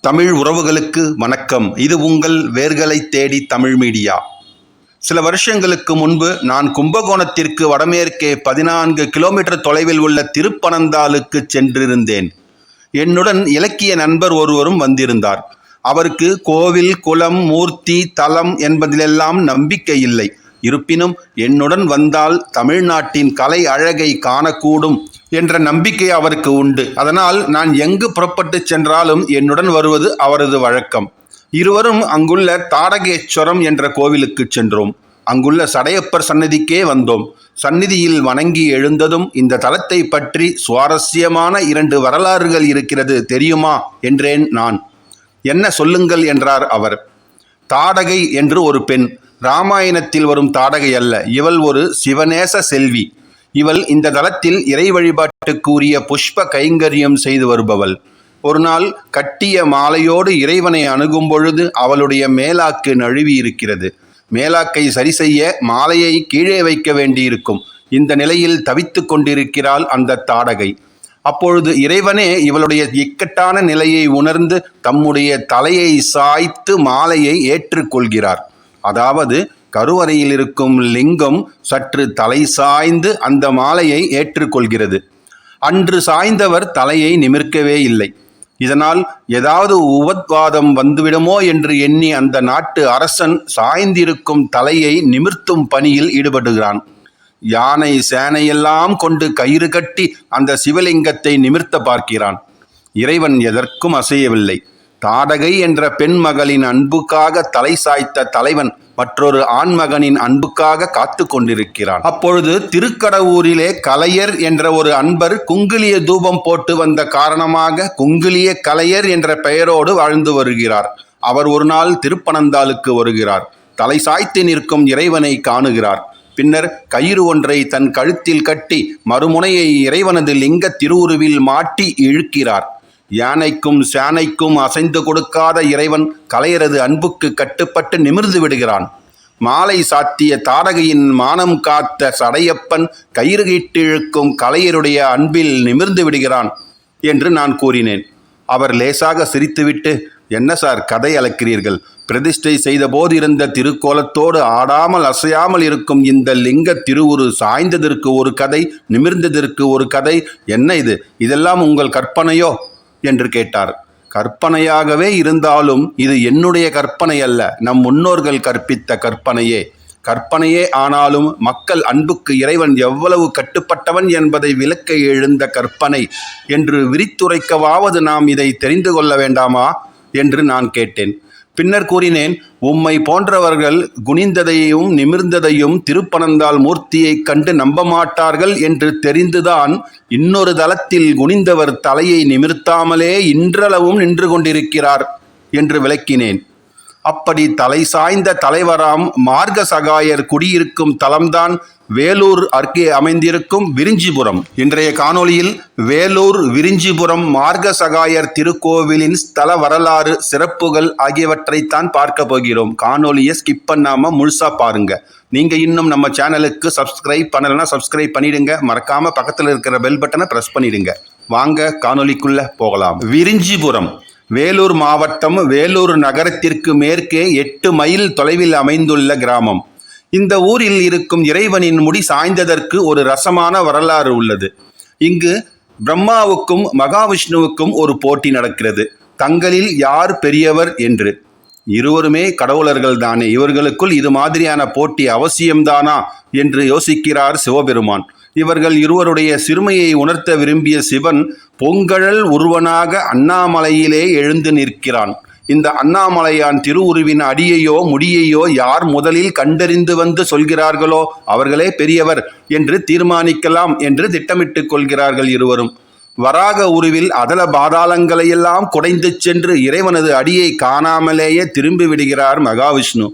தமிழ் உறவுகளுக்கு வணக்கம். இது உங்கள் வேர்களை தேடி தமிழ் மீடியா. சில வருஷங்களுக்கு முன்பு நான் கும்பகோணத்திற்கு வடமேற்கே பதினான்கு கிலோமீட்டர் தொலைவில் உள்ள திருப்பனந்தாளுக்கு சென்றிருந்தேன். என்னுடன் இலக்கிய நண்பர் ஒருவரும் வந்திருந்தார். அவருக்கு கோவில் குலம் மூர்த்தி தலம் என்பதிலெல்லாம் நம்பிக்கை இல்லை. இருப்பினும் என்னுடன் வந்தால் தமிழ்நாட்டின் கலை அழகை காணக்கூடும். என்ற நம்பிக்கை அவருக்கு உண்டு. அதனால் நான் எங்கு புறப்பட்டு சென்றாலும் என்னுடன் வருவது அவரது வழக்கம். இருவரும் அங்குள்ள தாடகேஸ்வரம் என்ற கோவிலுக்கு சென்றோம். அங்குள்ள சடையப்பர் சன்னதிக்கே வந்தோம். சந்நிதியில் வணங்கி எழுந்ததும் இந்த தலத்தை பற்றி சுவாரஸ்யமான இரண்டு வரலாறுகள் இருக்கிறது தெரியுமா? என்றேன் நான். என்ன சொல்லுங்கள்? என்றார் அவர். தாடகை என்று ஒரு பெண். ராமாயணத்தில் வரும் தாடகை அல்ல. இவள் ஒரு சிவநேச செல்வி. இவள் இந்த தலத்தில் இறை வழிபாட்டுக்குரிய புஷ்ப கைங்கரியம் செய்து வருபவள். ஒரு நாள் கட்டிய மாலையோடு இறைவனை அணுகும் பொழுது அவளுடைய மேலாக்கு நழுவி இருக்கிறது மேலாக்கை சரி செய்ய மாலையை கீழே வைக்க வேண்டியிருக்கும். இந்த நிலையில் தவித்து கொண்டிருக்கிறாள் அந்த தாடகை. அப்பொழுது இறைவனே இவளுடைய இக்கட்டான நிலையை உணர்ந்து தம்முடைய தலையை சாய்த்து மாலையை ஏற்றுக்கொள்கிறார். அதாவது கருவறையில் இருக்கும் லிங்கம் சற்று தலை சாய்ந்து அந்த மாலையை ஏற்றுக்கொள்கிறது. அன்று சாய்ந்தவர் தலையை நிமிர்க்கவே இல்லை. இதனால் ஏதாவது உபத்வாதம் வந்துவிடுமோ என்று எண்ணி அந்த நாட்டு அரசன் சாய்ந்திருக்கும் தலையை நிமிர்த்தும் பணியில் ஈடுபடுகிறான். யானை சேனையெல்லாம் கொண்டு கயிறு கட்டி அந்த சிவலிங்கத்தை நிமிர்த்த பார்க்கிறான். இறைவன் எதற்கும் அசையவில்லை. தாடகை என்ற பெண் மகளின் அன்புக்காக தலை சாய்த்த தலைவன் மற்றொரு ஆண்மகனின் அன்புக்காக காத்து கொண்டிருக்கிறான் அப்பொழுது திருக்கடவூரிலே கலையர் என்ற ஒரு அன்பர் குங்கிலிய தூபம் போட்டு வந்த காரணமாக குங்கிலிய கலையர் என்ற பெயரோடு வாழ்ந்து வருகிறார். அவர் ஒரு நாள் திருப்பனந்தாளுக்கு வருகிறார். தலை சாய்த்து நிற்கும் இறைவனை காணுகிறார். பின்னர் கயிறு ஒன்றை தன் கழுத்தில் கட்டி மறுமுனையை இறைவனது லிங்க திருவுருவில் மாட்டி இழுக்கிறார். யானைக்கும் சேனைக்கும் அசைந்து கொடுக்காத இறைவன் கலையரது அன்புக்கு கட்டுப்பட்டு நிமிர்ந்து விடுகிறான். மாலை சாத்திய தாடகையின் மானம் காத்த சடையப்பன் கயிறு இழுக்கும் கலையருடைய அன்பில் நிமிர்ந்து விடுகிறான் என்று நான் கூறினேன். அவர் லேசாக சிரித்துவிட்டு என்ன சார் கதை அளக்கிறீர்கள் பிரதிஷ்டை செய்தபோது இருந்த திருக்கோலத்தோடு ஆடாமல் அசையாமல் இருக்கும் இந்த லிங்க திருவுரு சாய்ந்ததற்கு ஒரு கதை நிமிர்ந்ததற்கு ஒரு கதை. என்ன இது? இதெல்லாம் உங்கள் கற்பனையோ? என்று கேட்டார். கற்பனையாகவே இருந்தாலும் இது என்னுடைய கற்பனை அல்ல. நம் முன்னோர்கள் கற்பித்த கற்பனையே. கற்பனையே ஆனாலும் மக்கள் அன்புக்கு இறைவன் எவ்வளவு கட்டுப்பட்டவன் என்பதை விளக்க எழுந்த கற்பனை. என்று விரித்துரைக்கவாவது நாம் இதை தெரிந்து கொள்ள வேண்டாமா? என்று நான் கேட்டேன். பின்னர் கூறினேன் உம்மை போன்றவர்கள் குனிந்ததையும் நிமிர்ந்ததையும் திருப்பனந்தால் மூர்த்தியைக் கண்டு நம்ப மாட்டார்கள் என்று தெரிந்துதான் இன்னொரு தளத்தில் குனிந்தவர் தலையை நிமிர்த்தாமலே இன்றளவும் நின்று கொண்டிருக்கிறார் என்று விளக்கினேன். அப்படி தலை சாய்ந்த தலைவராம் மார்க சகாயர் குடியிருக்கும் தலம்தான் வேலூர் அருகே அமைந்திருக்கும் விரிஞ்சிபுரம். இன்றைய காணொளியில் வேலூர் விரிஞ்சிபுரம் மார்க்க சகாயர் திருக்கோவிலின் ஸ்தல வரலாறு சிறப்புகள் ஆகியவற்றைத்தான் பார்க்க போகிறோம். காணொலியை ஸ்கிப் பண்ணாமல் முழுசாக பாருங்க. நீங்கள் இன்னும் நம்ம சேனலுக்கு சப்ஸ்கிரைப் பண்ணலைன்னா சப்ஸ்கிரைப் பண்ணிடுங்க. மறக்காம பக்கத்தில் இருக்கிற பெல் பட்டனை ப்ரெஸ் பண்ணிடுங்க. வாங்க காணொலிக்குள்ளே போகலாம். விரிஞ்சிபுரம். வேலூர் மாவட்டம் வேலூர் நகரத்திற்கு மேற்கே எட்டு மைல் தொலைவில் அமைந்துள்ள கிராமம். இந்த ஊரில் இருக்கும் இறைவனின் முடி சாய்ந்ததற்கு ஒரு ரசமான வரலாறு உள்ளது. இங்கு பிரம்மாவுக்கும் மகாவிஷ்ணுவுக்கும் ஒரு போட்டி நடக்கிறது. தங்களில் யார் பெரியவர் என்று. இருவருமே கடவுளர்கள் தானே. இவர்களுக்குள் இது மாதிரியான போட்டி அவசியம்தானா என்று யோசிக்கிறார் சிவபெருமான். இவர்கள் இருவருடைய சிறுமையை உணர்த்த விரும்பிய சிவன் பொங்கழல் ஒருவனாக அண்ணாமலையிலே எழுந்து நிற்கிறான். இந்த அண்ணாமலையான் திருவுருவின் அடியையோ முடியையோ யார் முதலில் கண்டறிந்து வந்து சொல்கிறார்களோ அவர்களே பெரியவர் என்று தீர்மானிக்கலாம் என்று திட்டமிட்டுக் கொள்கிறார்கள் இருவரும். வராக உருவில் அதல பாதாளங்களையெல்லாம் குடைந்து சென்று இறைவனது அடியை காணாமலேயே திரும்பி விடுகிறார் மகாவிஷ்ணு.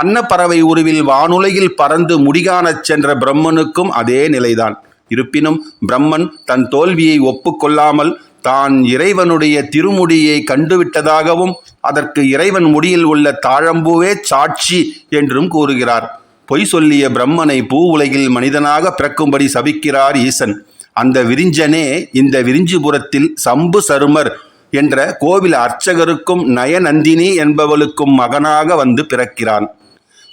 அன்னப்பறவை உருவில் வானுலகில் பறந்து முடிகாணச் சென்ற பிரம்மனுக்கும் அதே நிலைதான். இருப்பினும் பிரம்மன் தன் தோல்வியை ஒப்புக்கொள்ளாமல் தான் இறைவனுடைய திருமுடியை கண்டுவிட்டதாகவும் அதற்கு இறைவன் முடியில் உள்ள தாழம்பூவே சாட்சி என்றும் கூறுகிறார். பொய் சொல்லிய பிரம்மனை பூ உலகில் மனிதனாக பிறக்கும்படி சபிக்கிறார் ஈசன். அந்த விரிஞ்சனே இந்த விரிஞ்சிபுரத்தில் சம்பு சருமர் என்ற கோவில் அர்ச்சகருக்கும் நயநந்தினி என்பவளுக்கும் மகனாக வந்து பிறக்கிறான்.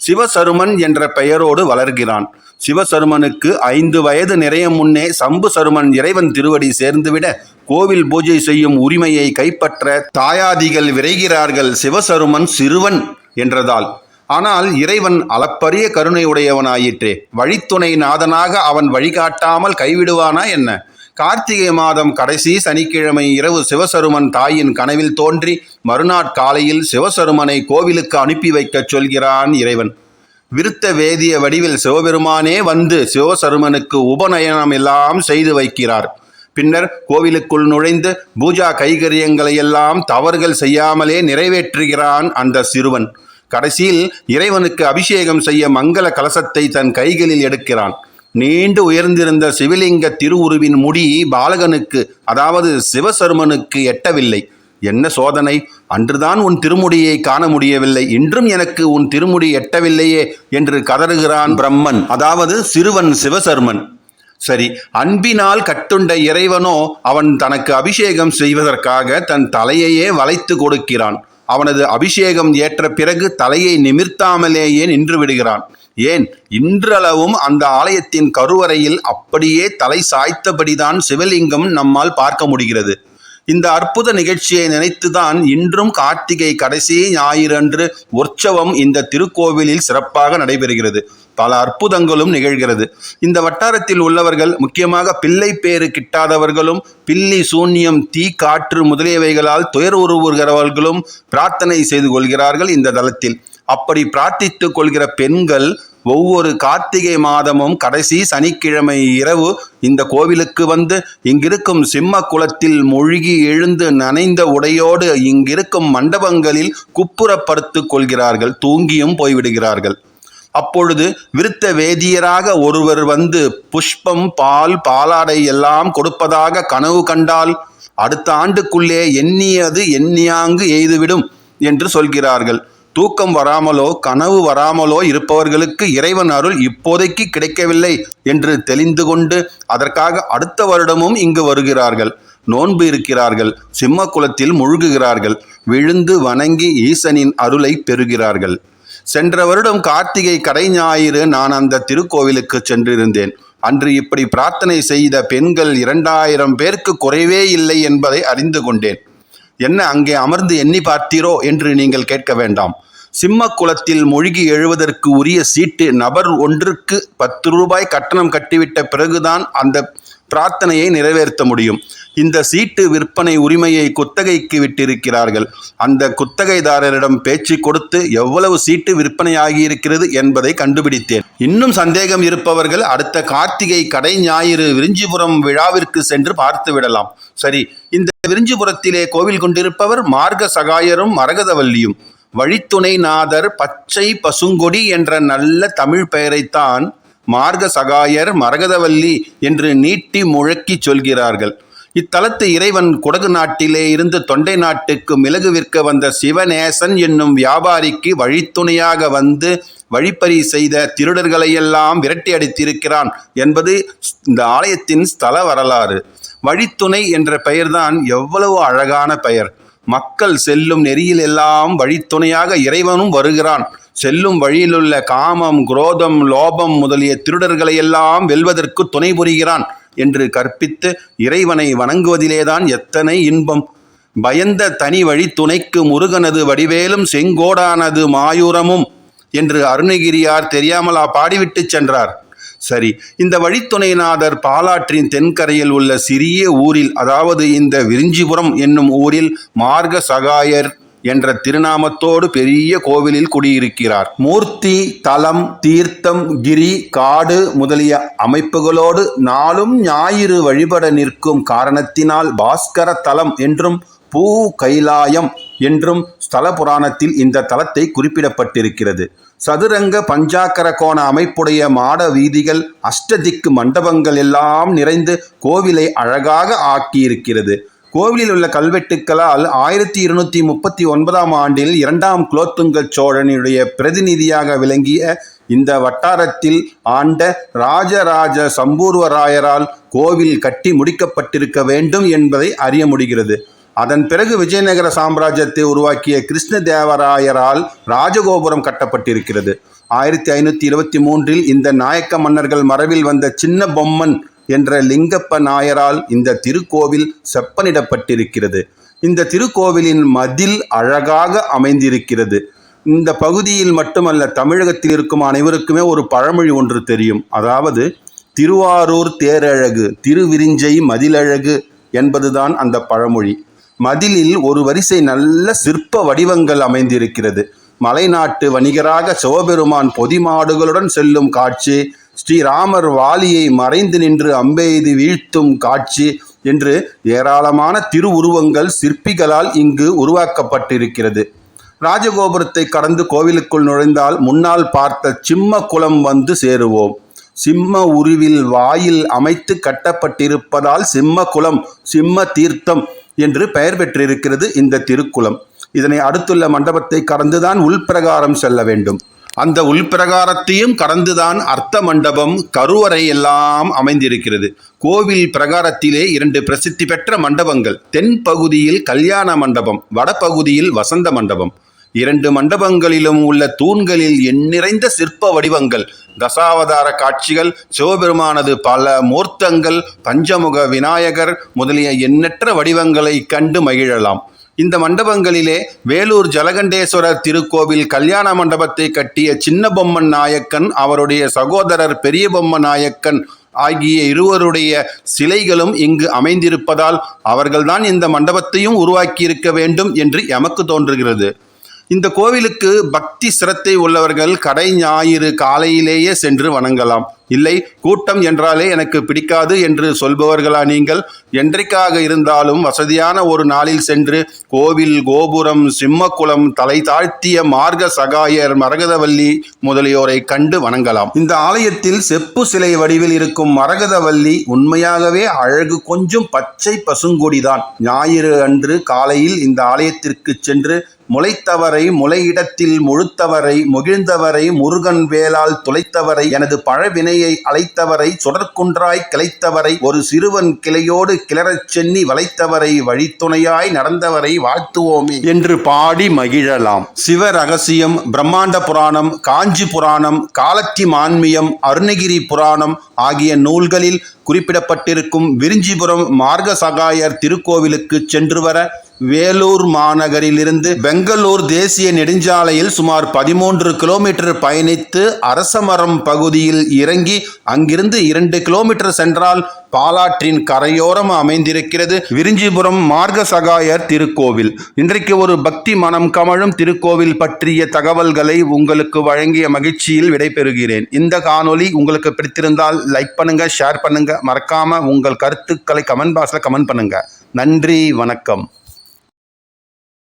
சிவசருமன் என்ற பெயரோடு வளர்கிறான். சிவசருமனுக்கு ஐந்து வயது நிறைய முன்னே சம்பு சருமன் இறைவன் திருவடி சேர்ந்துவிட கோவில் பூஜை செய்யும் உரிமையை கைப்பற்ற தாயாதிகள் விரைகிறார்கள் சிவசருமன் சிறுவன் என்றதால். ஆனால் இறைவன் அளப்பரிய கருணை உடையவனாயிற்றே வழித்துணை நாதனாக அவன் வழிகாட்டாமல் கைவிடுவானா என்ன? கார்த்திகை மாதம் கடைசி சனிக்கிழமை இரவு சிவசருமன் தாயின் கனவில் தோன்றி மறுநாள் காலையில் சிவசருமனை கோவிலுக்கு அனுப்பி வைக்கச் சொல்கிறான் இறைவன். விருத்த வேதிய வடிவில் சிவபெருமானே வந்து சிவசருமனுக்கு உபநயனம் எல்லாம் செய்து வைக்கிறார். பின்னர் கோவிலுக்குள் நுழைந்து பூஜா கைகரியங்களை எல்லாம் தவறுகள் செய்யாமலே நிறைவேற்றுகிறான் அந்த சிறுவன். கடைசியில் இறைவனுக்கு அபிஷேகம் செய்ய மங்கள கலசத்தை தன் கைகளில் எடுக்கிறான். நீண்டு உயர்ந்திருந்த சிவலிங்க திருவுருவின் முடி பாலகனுக்கு அதாவது சிவசருமனுக்கு எட்டவில்லை. என்ன சோதனை? அன்றுதான் உன் திருமுடியை காண முடியவில்லை. இன்றும் எனக்கு உன் திருமுடி எட்டவில்லையே என்று கதறுகிறான் பிரம்மன். அதாவது சிறுவன் சிவசர்மன். சரி அன்பினால் கட்டுண்ட இறைவனோ அவன் தனக்கு அபிஷேகம் செய்வதற்காக தன் தலையையே வளைத்து கொடுக்கிறான். அவனது அபிஷேகம் ஏற்ற பிறகு தலையை நிமிர்த்தாமலேயே நின்று விடுகிறான். ஏன்? இன்றளவும் அந்த ஆலயத்தின் கருவறையில் அப்படியே தலை சாய்த்தபடிதான் சிவலிங்கம் நம்மால் பார்க்க முடிகிறது. இந்த அற்புத நிகழ்ச்சியை நினைத்துதான் இன்றும் கார்த்திகை கடைசி ஞாயிறன்று உற்சவம் இந்த திருக்கோவிலில் சிறப்பாக நடைபெறுகிறது. பல அற்புதங்களும் நிகழ்கிறது. இந்த வட்டாரத்தில் உள்ளவர்கள் முக்கியமாக பிள்ளை பேறு கிட்டாதவர்களும் பில்லி சூன்யம் தீ காற்று முதலியவைகளால் துயர் உருவுகிறவர்களும் பிரார்த்தனை செய்து கொள்கிறார்கள் இந்த தளத்தில் அப்படி பிரார்த்தித்துக் கொள்கிற பெண்கள் ஒவ்வொரு கார்த்திகை மாதமும் கடைசி சனிக்கிழமை இரவு இந்த கோவிலுக்கு வந்து இங்கிருக்கும் சிம்ம குளத்தில் மூழ்கி எழுந்து நனைந்த உடையோடு இங்கிருக்கும் மண்டபங்களில் குப்புறப்படுத்துக் கொள்கிறார்கள். தூங்கியும் போய்விடுகிறார்கள். அப்பொழுது விருத்த வேதியராக ஒருவர் வந்து புஷ்பம் பால் பாலாடை எல்லாம் கொடுப்பதாக கனவு கண்டால் அடுத்த ஆண்டுக்குள்ளே எண்ணியது எண்ணியாங்கு எய்துவிடும் என்று சொல்கிறார்கள். தூக்கம் வராமலோ கனவு வராமலோ இருப்பவர்களுக்கு இறைவன் அருள் இப்போதைக்கு கிடைக்கவில்லை என்று தெளிந்து கொண்டு அதற்காக அடுத்த வருடமும் இங்கு வருகிறார்கள். நோன்பு இருக்கிறார்கள் சிம்ம குலத்தில் முழுகுகிறார்கள் விழுந்து வணங்கி ஈசனின் அருளை பெறுகிறார்கள். சென்ற வருடம் கார்த்திகை கடை ஞாயிறு நான் அந்த திருக்கோவிலுக்கு சென்றிருந்தேன். அன்று இப்படி பிரார்த்தனை செய்த பெண்கள் இரண்டாயிரம் பேருக்கு குறைவே இல்லை என்பதை அறிந்து கொண்டேன். என்ன அங்கே அமர்ந்து எண்ணி பார்த்தீரோ என்று நீங்கள் கேட்க வேண்டாம். சிம்ம குளத்தில் மூழ்கி எழுவதற்கு உரிய சீட்டு நபர் ஒன்றுக்கு பத்து ரூபாய் கட்டணம் கட்டிவிட்ட பிறகுதான் அந்த பிரார்த்தனையை நிறைவேற்ற முடியும். இந்த சீட்டு விற்பனை உரிமையை குத்தகைக்கு விட்டிருக்கிறார்கள். அந்த குத்தகைதாரரிடம் பேச்சு கொடுத்து எவ்வளவு சீட்டு விற்பனையாகி இருக்கிறது என்பதை கண்டுபிடித்தேன். இன்னும் சந்தேகம் இருப்பவர்கள் அடுத்த கார்த்திகை கடை ஞாயிறு விரிஞ்சிபுரம் விழாவிற்கு சென்று பார்த்து விடலாம். சரி இந்த விரிஞ்சிபுரத்திலே கோவில் கொண்டிருப்பவர் மார்க சகாயரும் மரகதவல்லியும். வழித்துணைநாதர் பச்சை பசுங்கொடி என்ற நல்ல தமிழ் பெயரைத்தான் மார்க சகாயர் மரகதவல்லி என்று நீட்டி முழக்கி சொல்கிறார்கள். இத்தலத்து இறைவன் குடகு நாட்டிலே இருந்து தொண்டை நாட்டுக்கு மிளகு விற்க வந்த சிவநேசன் என்னும் வியாபாரிக்கு வழித்துணையாக வந்து வழிப்பறி செய்த திருடர்களையெல்லாம் விரட்டி அடித்திருக்கிறான் என்பது இந்த ஆலயத்தின் ஸ்தல வரலாறு. வழித்துணை என்ற பெயர்தான் எவ்வளவு அழகான பெயர். மக்கள் செல்லும் நெறியில் எல்லாம் வழித்துணையாக இறைவனும் வருகிறான். செல்லும் வழியிலுள்ள காமம் குரோதம் லோபம் முதலிய திருடர்களை எல்லாம் வெல்வதற்கு துணை புரிகிறான் என்று கற்பித்து இறைவனை வணங்குவதிலேதான் எத்தனை இன்பம். பயந்த தனி வழி துணைக்கு முருகனது வடிவேலும் செங்கோடானது மாயூரமும் என்று அருணகிரியார் தெரியாமலா பாடிவிட்டு சென்றார். சரி இந்த வழித்துணைநாதர் பாலாற்றின் தென்கரையில் உள்ள சிறிய ஊரில் அதாவது இந்த விரிஞ்சிபுரம் என்னும் ஊரில் மார்க சகாயர் என்ற திருநாமத்தோடு பெரிய கோவிலில் குடியிருக்கிறார். மூர்த்தி தலம் தீர்த்தம் கிரி காடு முதலிய அமைப்புகளோடு நாளும் ஞாயிறு வழிபட நிற்கும் காரணத்தினால் பாஸ்கர தலம் என்றும் பூ கைலாயம் என்றும் ஸ்தல புராணத்தில் இந்த தலத்தை குறிப்பிடப்பட்டிருக்கிறது. சதுரங்க பஞ்சாக்கர கோண அமைப்புடைய மாட வீதிகள் அஷ்டதிக்கு மண்டபங்கள் எல்லாம் நிறைந்து கோவிலை அழகாக ஆக்கியிருக்கிறது. கோவிலில் உள்ள கல்வெட்டுக்களால் ஆயிரத்தி இருநூத்தி முப்பத்தி ஒன்பதாம் ஆண்டில் இரண்டாம் குலோத்துங்க சோழனுடைய பிரதிநிதியாக விளங்கிய இந்த வட்டாரத்தில் ஆண்ட ராஜராஜ சம்பூர்வராயரால் கோவில் கட்டி முடிக்கப்பட்டிருக்க வேண்டும் என்பதை அறிய முடிகிறது. அதன் பிறகு விஜயநகர சாம்ராஜ்யத்தை உருவாக்கிய கிருஷ்ணதேவராயரால் ராஜகோபுரம் கட்டப்பட்டிருக்கிறது. ஆயிரத்தி ஐநூற்றி இருபத்தி மூன்றில் இந்த நாயக்க மன்னர்கள் மரபில் வந்த சின்ன பொம்மன் என்ற லிங்கப்ப நாயரால் இந்த திருக்கோவில் செப்பனிடப்பட்டிருக்கிறது. இந்த திருக்கோவிலின் மதில் அழகாக அமைந்திருக்கிறது. இந்த பகுதியில் மட்டுமல்ல தமிழகத்தில் இருக்கும் அனைவருக்குமே ஒரு பழமொழி ஒன்று தெரியும். அதாவது திருவாரூர் தேரழகு திருவிரிஞ்சை மதிலழகு என்பதுதான் அந்த பழமொழி. மதிலில் ஒரு வரிசை நல்ல சிற்ப வடிவங்கள் அமைந்திருக்கிறது. மலைநாட்டு வணிகராக சிவபெருமான் பொதிமாடுகளுடன் செல்லும் காட்சி ஸ்ரீராமர் வாலியை மறைந்து நின்று அம்பெய்து வீழ்த்தும் காட்சி என்று ஏராளமான திருவுருவங்கள் சிற்பிகளால் இங்கு உருவாக்கப்பட்டிருக்கிறது. ராஜகோபுரத்தை கடந்து கோவிலுக்குள் நுழைந்தால் முன்னால் பார்த்த சிம்ம குளம் வந்து சேருவோம். சிம்ம உருவில் வாயில் அமைத்து கட்டப்பட்டிருப்பதால் சிம்ம குளம் சிம்ம தீர்த்தம் என்று பெயர் பெற்றிருக்கிறது இந்த திருக்குளம். இதனை அடுத்துள்ள மண்டபத்தை கடந்துதான் உள்பிரகாரம் செல்ல வேண்டும். அந்த உள்பிரகாரத்தையும் கடந்துதான் அர்த்த மண்டபம் கருவறை எல்லாம் அமைந்திருக்கிறது. கோவில் பிரகாரத்திலே இரண்டு பிரசித்தி பெற்ற மண்டபங்கள். தென் பகுதியில் கல்யாண மண்டபம் வடபகுதியில் வசந்த மண்டபம். இரண்டு மண்டபங்களிலும் உள்ள தூண்களில் எண்ணிறைந்த சிற்ப வடிவங்கள் தசாவதார காட்சிகள் சிவபெருமானது பல மூர்த்தங்கள் பஞ்சமுக விநாயகர் முதலிய எண்ணற்ற வடிவங்களை கண்டு மகிழலாம். இந்த மண்டபங்களிலே வேலூர் ஜலகண்டேஸ்வரர் திருக்கோவில் கல்யாண மண்டபத்தை கட்டிய சின்ன பொம்மன் நாயக்கன் அவருடைய சகோதரர் பெரிய பொம்ம நாயக்கன் ஆகிய இருவருடைய சிலைகளும் இங்கு அமைந்திருப்பதால் அவர்கள்தான் இந்த மண்டபத்தையும் உருவாக்கியிருக்க வேண்டும் என்று எமக்கு தோன்றுகிறது. இந்த கோவிலுக்கு பக்தி சிரத்தை உள்ளவர்கள் கடை ஞாயிறு காலையிலேயே சென்று வணங்கலாம். இல்லை கூட்டம் என்றாலே எனக்கு பிடிக்காது என்று சொல்பவர்களா நீங்கள்? என்றைக்காக இருந்தாலும் வசதியான ஒரு நாளில் சென்று கோவில் கோபுரம் சிம்மக்குளம் தலை தாழ்த்திய மார்க சகாயர் மரகதவல்லி முதலியோரை கண்டு வணங்கலாம். இந்த ஆலயத்தில் செப்பு சிலை வடிவில் இருக்கும் மரகதவல்லி உண்மையாகவே அழகு கொஞ்சம் பச்சை பசுங்கொடிதான். ஞாயிறு அன்று காலையில் இந்த ஆலயத்திற்கு சென்று முளைத்தவரை முளையிடத்தில் முழுத்தவரை முகிழ்ந்தவரை முருகன் வேலால் துளைத்தவரை எனது பழவினையை அழைத்தவரை சுடற்குன்றாய் கிளைத்தவரை ஒரு சிறுவன் கிளையோடு கிளறச் சென்னி வளைத்தவரை வழித்துணையாய் நடந்தவரை வாழ்த்துவோமே என்று பாடி மகிழலாம். சிவ ரகசியம் பிரம்மாண்ட புராணம் காஞ்சி புராணம் காலத்தி மான்மியம் அருணகிரி புராணம் ஆகிய நூல்களில் குறிப்பிடப்பட்டிருக்கும் விரிஞ்சிபுரம் மார்கசகாயர் திருக்கோவிலுக்கு சென்று வர வேலூர் மாநகரிலிருந்து பெங்களூர் தேசிய நெடுஞ்சாலையில் சுமார் பதிமூன்று கிலோமீட்டர் பயணித்து அரசமரம் பகுதியில் இறங்கி அங்கிருந்து இரண்டு கிலோமீட்டர் சென்றால் பாலாற்றின் கரையோரம் அமைந்திருக்கிறது. விரிஞ்சிபுரம் மார்கசகாயர் திருக்கோவில். இன்றைக்கு ஒரு பக்தி மனம் கமழும் திருக்கோவில் பற்றிய தகவல்களை உங்களுக்கு வழங்கிய மகிழ்ச்சியில் விடைபெறுகிறேன். இந்த காணொளி உங்களுக்கு பிடித்திருந்தால் லைக் பண்ணுங்க ஷேர் பண்ணுங்க. மறக்காம உங்கள் கருத்துக்களை கமெண்ட் பாக்ஸில் கமெண்ட் பண்ணுங்க. நன்றி வணக்கம்.